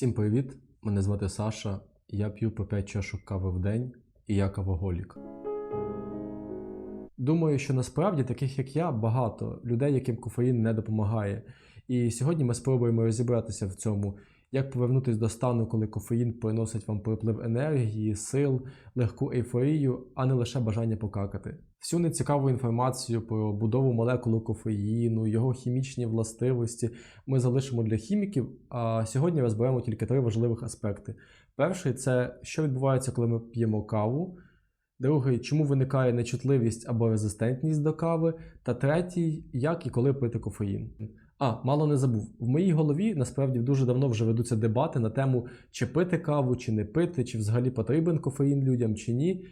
Всім привіт! Мене звати Саша. Я п'ю по 5 чашок кави в день і я кавоголік. Думаю, що насправді таких як я багато людей, яким кофеїн не допомагає. І сьогодні ми спробуємо розібратися в цьому, як повернутися до стану, коли кофеїн приносить вам приплив енергії, сил, легку ейфорію, а не лише бажання покакати. Всю нецікаву інформацію про будову молекули кофеїну, його хімічні властивості ми залишимо для хіміків. А сьогодні розберемо тільки три важливих аспекти. Перший це що відбувається, коли ми п'ємо каву. Другий, чому виникає нечутливість або резистентність до кави. Та третій, як і коли пити кофеїн. А, мало не забув. В моїй голові насправді дуже давно вже ведуться дебати на тему, чи пити каву, чи не пити, чи взагалі потрібен кофеїн людям, чи ні.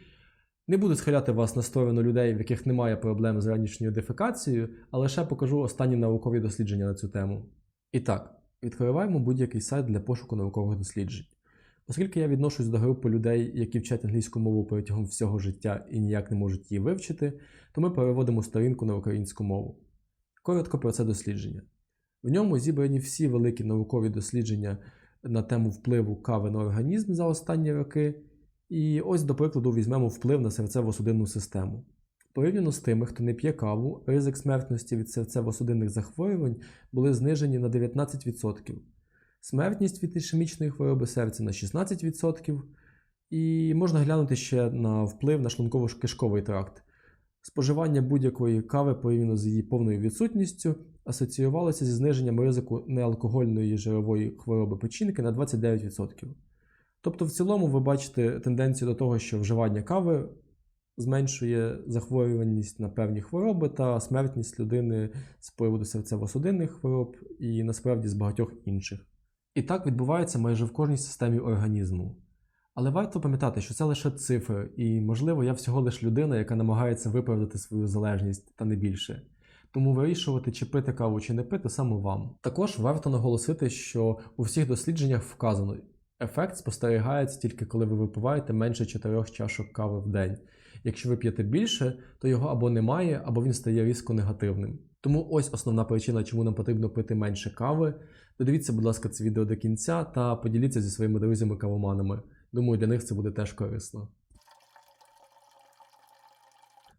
Не буду схиляти вас на сторону людей, в яких немає проблем з ранішньою дефекацією, а лише покажу останні наукові дослідження на цю тему. І так, відкриваємо будь-який сайт для пошуку наукових досліджень. Оскільки я відношусь до групи людей, які вчать англійську мову протягом всього життя і ніяк не можуть її вивчити, то ми переводимо сторінку на українську мову. Коротко про це дослідження. В ньому зібрані всі великі наукові дослідження на тему впливу кави на організм за останні роки. І ось, до прикладу, візьмемо вплив на серцево-судинну систему. Порівняно з тими, хто не п'є каву, ризик смертності від серцево-судинних захворювань були знижені на 19%, смертність від ішемічної хвороби серця на 16%, і можна глянути ще на вплив на шлунково-кишковий тракт. Споживання будь-якої кави порівняно з її повною відсутністю асоціювалося зі зниженням ризику неалкогольної жирової хвороби печінки на 29%. Тобто, в цілому, ви бачите тенденцію до того, що вживання кави зменшує захворюваність на певні хвороби та смертність людини з приводу серцево-судинних хвороб і насправді з багатьох інших. І так відбувається майже в кожній системі організму. Але варто пам'ятати, що це лише цифри, і, можливо, я всього лиш людина, яка намагається виправдати свою залежність та не більше. Тому вирішувати, чи пити каву, чи не пити саме вам. Також варто наголосити, що у всіх дослідженнях вказано, ефект спостерігається тільки коли ви випиваєте менше 4 чашок кави в день. Якщо ви п'єте більше, то його або немає, або він стає різко негативним. Тому ось основна причина, чому нам потрібно пити менше кави. Додивіться, будь ласка, це відео до кінця та поділіться зі своїми друзями-кавоманами. Думаю, для них це буде теж корисно.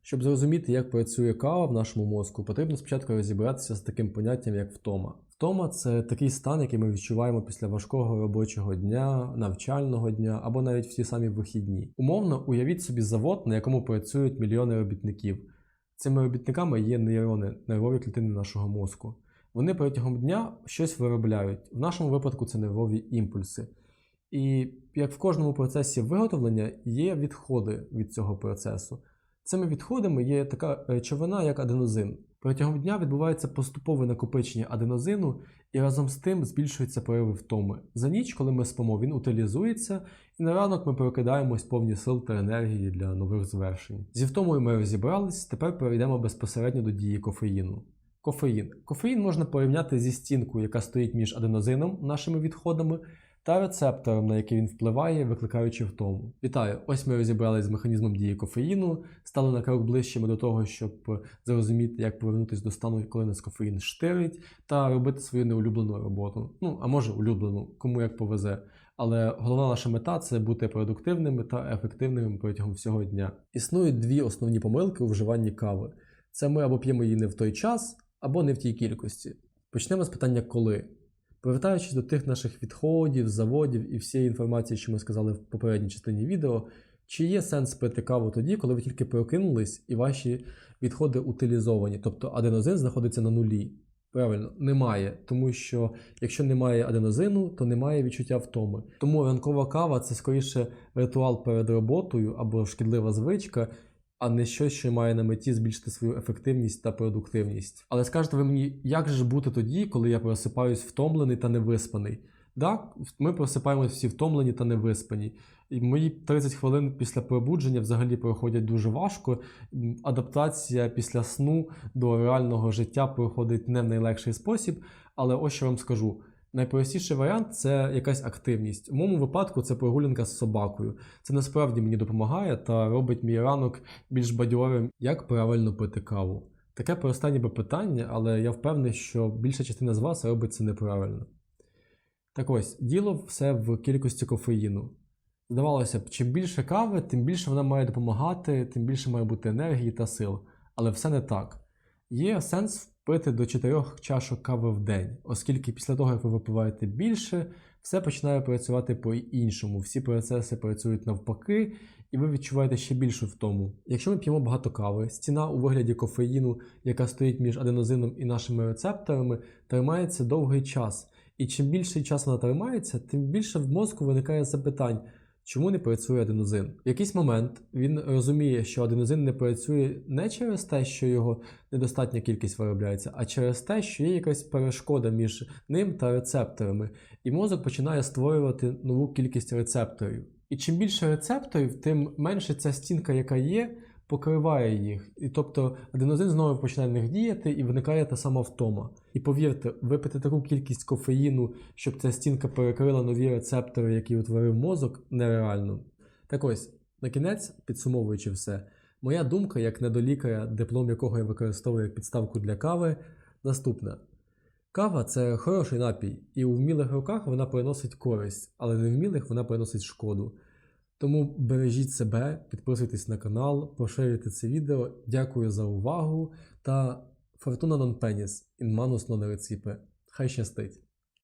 Щоб зрозуміти, як працює кава в нашому мозку, потрібно спочатку розібратися з таким поняттям, як втома. Втома це такий стан, який ми відчуваємо після важкого робочого дня, навчального дня або навіть в ті самі вихідні. Умовно, уявіть собі завод, на якому працюють мільйони робітників. Цими робітниками є нейрони, нервові клітини нашого мозку. Вони протягом дня щось виробляють. В нашому випадку це нервові імпульси. І як в кожному процесі виготовлення є відходи від цього процесу. Цими відходами є така речовина, як аденозин. Протягом дня відбувається поступове накопичення аденозину, і разом з тим збільшуються прояви втоми. За ніч, коли ми спимо, він утилізується, і на ранок ми прокидаємось повні сил та енергії для нових звершень. Зі втомою ми розібрались, тепер перейдемо безпосередньо до дії кофеїну. Кофеїн. Кофеїн можна порівняти зі стінкою, яка стоїть між аденозином, нашими відходами, та рецептором, на який він впливає, викликаючи втому. Вітаю! Ось ми розібралися з механізмом дії кофеїну, стали на крок ближчими до того, щоб зрозуміти, як повернутися до стану, коли нас кофеїн штирить, та робити свою неулюблену роботу. Ну, а може улюблену, кому як повезе. Але головна наша мета це бути продуктивними та ефективними протягом всього дня. Існують дві основні помилки у вживанні кави: це ми або п'ємо її не в той час, або не в тій кількості. Почнемо з питання коли. Повертаючись до тих наших відходів, заводів і всієї інформації, що ми сказали в попередній частині відео, чи є сенс пити каву тоді, коли ви тільки прокинулись і ваші відходи утилізовані, тобто аденозин знаходиться на нулі? Правильно, немає, тому що якщо немає аденозину, то немає відчуття втоми. Тому ранкова кава це скоріше ритуал перед роботою або шкідлива звичка, а не щось, що має на меті збільшити свою ефективність та продуктивність. Але скажете ви мені, як же ж бути тоді, коли я просипаюсь втомлений та невиспаний? Так, ми просипаємось всі втомлені та невиспані. І мої 30 хвилин після пробудження взагалі проходять дуже важко. Адаптація після сну до реального життя проходить не в найлегший спосіб, але ось що вам скажу. Найпростіший варіант це якась активність. У моєму випадку це прогулянка з собакою. Це насправді мені допомагає та робить мій ранок більш бадьорим, як правильно пити каву. Таке просте ніби питання, але я впевнений, що більша частина з вас робить це неправильно. Так ось, діло все в кількості кофеїну. Здавалося б, чим більше кави, тим більше вона має допомагати, тим більше має бути енергії та сил. Але все не так. Є сенс впити до 4 чашок кави в день, оскільки після того, як ви випиваєте більше, все починає працювати по-іншому. Всі процеси працюють навпаки, і ви відчуваєте ще більшу втому. Якщо ми п'ємо багато кави, стіна у вигляді кофеїну, яка стоїть між аденозином і нашими рецепторами, тримається довгий час. І чим більший час вона тримається, тим більше в мозку виникає запитань, чому не працює аденозин. В якийсь момент він розуміє, що аденозин не працює не через те, що його недостатня кількість виробляється, а через те, що є якась перешкода між ним та рецепторами, і мозок починає створювати нову кількість рецепторів. І чим більше рецепторів, тим менше ця стінка, яка є, покриває їх. І тобто аденозин знову починає в них діяти і виникає та сама втома. І повірте, випити таку кількість кофеїну, щоб ця стінка перекрила нові рецептори, які утворив мозок, нереально. Так ось, на кінець, підсумовуючи все, моя думка, як недолікаря, диплом якого я використовую як підставку для кави, наступна. Кава це хороший напій, і у вмілих руках вона приносить користь, але не вмілих вона приносить шкоду. Тому бережіть себе, підписуйтесь на канал, поширюйте це відео. Дякую за увагу та фортуна non penis, in manus non recipe. Хай щастить!